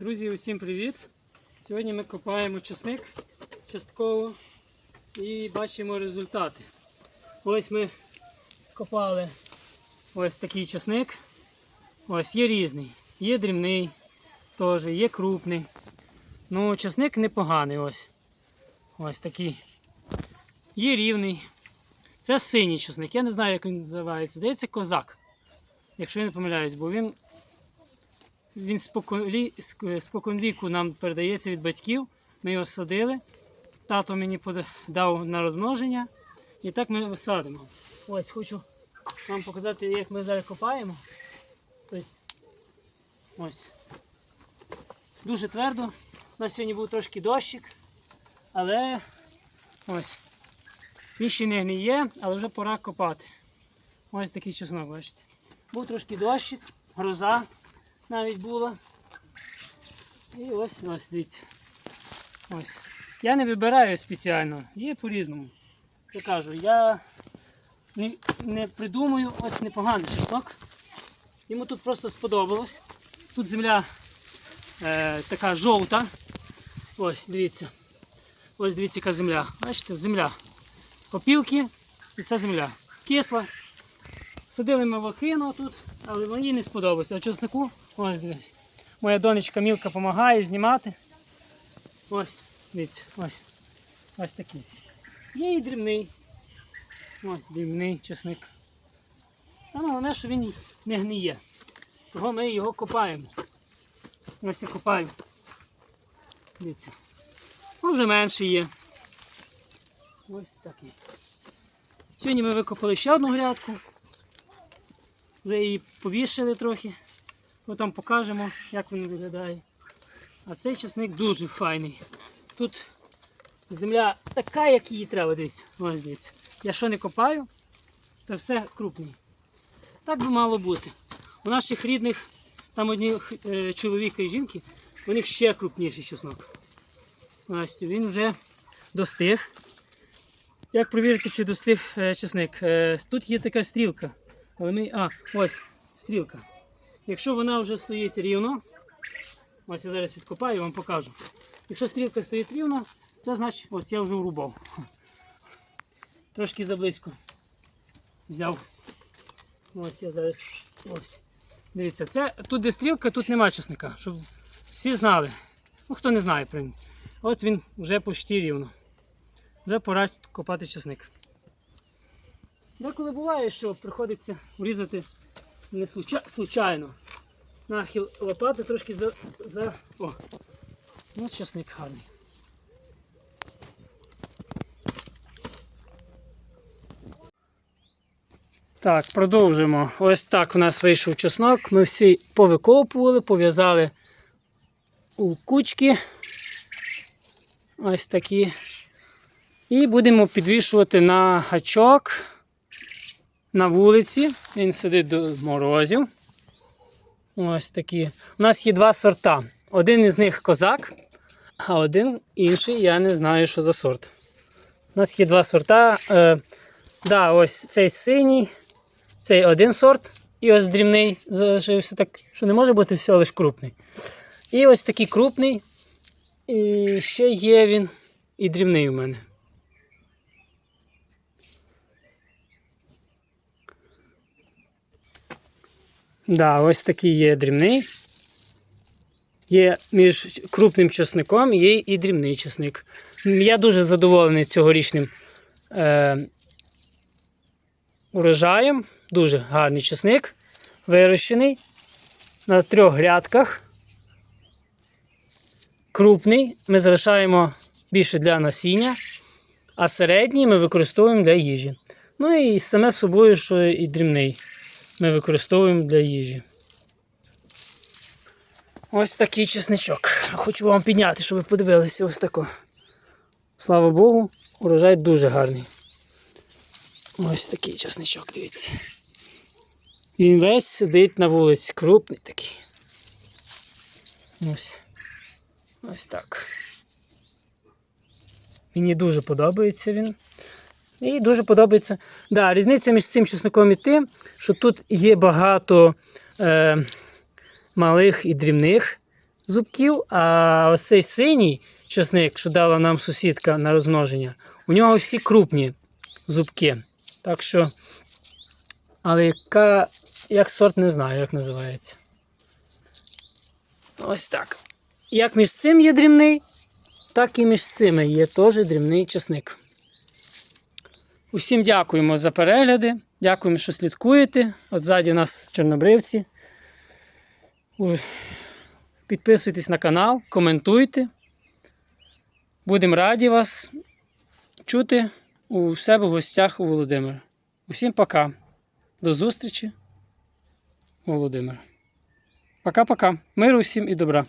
Друзі, усім привіт! Сьогодні ми копаємо часник частково і бачимо результати. Ось ми копали ось такий часник. Ось є різний. Є дрібний, теж, є крупний. Ну, часник непоганий ось. Ось такий. Є рівний. Це синій часник. Я не знаю, як він називається. Здається, козак. Якщо я не помиляюсь, бо він він споконвіку нам передається від батьків. Ми його садили. Тато мені дав на розмноження. І так ми висадимо. Ось хочу вам показати, як ми зараз копаємо. Тобто, ось. Дуже твердо. У нас сьогодні був трошки дощик, але ось. Він ще не гниє, але вже пора копати. Ось такий чеснок, бачите. Був трошки дощик, гроза навіть була. І ось ось дивіться. Ось. Я не вибираю спеціально, є по-різному. Я кажу, я не, не придумую ось непоганий чеснок. Йому тут просто сподобалось. Тут земля е, така жовта. Ось, дивіться. Ось дивіться, яка земля. Бачите, земля. Опілки і ця земля. Кисла. Садили ми лохину тут, але мені не сподобалося. А чеснику, ось дивись. Моя донечка Мілка допомагає знімати. Ось, дивіться, ось. Ось такий. Є і дрібний. Ось дрібний чесник. Саме головне, що він не гниє. Того ми його копаємо. Ось я копаю. Дивіться. Ну, вже менше є. Ось такий. Сьогодні ми викопали ще одну грядку. Вже її повішали трохи. Потім покажемо, як він виглядає. А цей часник дуже файний. Тут земля така, як її треба, дивіться. Ось дивіться. Я що не копаю, то все крупний. Так би мало бути. У наших рідних, там одні е, чоловіка і жінки, у них ще крупніший чеснок. Ось він вже достиг. Як провірити, чи достиг е, чесник? Е, тут є така стрілка. Але ми. А, ось стрілка. Якщо вона вже стоїть рівно, ось я зараз відкопаю і вам покажу. Якщо стрілка стоїть рівно, це значить, ось я вже врубав. Трошки заблизько взяв. Ось я зараз. Ось. Дивіться, це тут де стрілка, тут нема чесника, щоб всі знали. Ну хто не знає, нього. От він вже почти рівно. Вже пора копати чесник. Деколи буває, що приходиться врізати не случа- случайно. Нахил лопати трошки за. за... О! Ну, часник гарний. Так, продовжимо. Ось так у нас вийшов чеснок. Ми всі повикопували, пов'язали у кучки. Ось такі. І будемо підвішувати на гачок на вулиці. Він сидить до морозів. Ось такі. У нас є два сорта. Один із них козак, а один інший я не знаю, що за сорт. У нас є два сорта. Е, да, ось цей синій, цей один сорт, і ось дрібний залишився так, що не може бути все лише крупний. І ось такий крупний. І ще є він і дрібний у мене. Да, ось такий є дрібний. Є між крупним чесником є і дрібний чесник. Я дуже задоволений цьогорічним е, урожаєм. Дуже гарний чесник. Вирощений на трьох грядках. Крупний ми залишаємо більше для насіння, а середній ми використовуємо для їжі. Ну і саме собою, що і дрібний ми використовуємо для їжі. Ось такий чесничок. Хочу вам підняти, щоб ви подивилися ось тако. Слава Богу, урожай дуже гарний. Ось такий чесничок, дивіться. Він весь сидить на вулиці, крупний такий. Ось. Ось так. Мені дуже подобається він. І дуже подобається. Да, різниця між цим чесником і тим, що тут є багато е, малих і дрібних зубків, а ось цей синій чесник, що дала нам сусідка на розмноження, у нього всі крупні зубки. Так що, але яка, як сорт не знаю, як називається. Ось так. Як між цим є дрібний, так і між цими є теж дрібний чесник. Усім дякуємо за перегляди. Дякуємо, що слідкуєте. От ззаді нас чорнобривці. Підписуйтесь на канал, коментуйте. Будемо раді вас чути у себе в гостях у Володимира. Усім пока. До зустрічі, Володимир. Пока-пока. Миру всім і добра.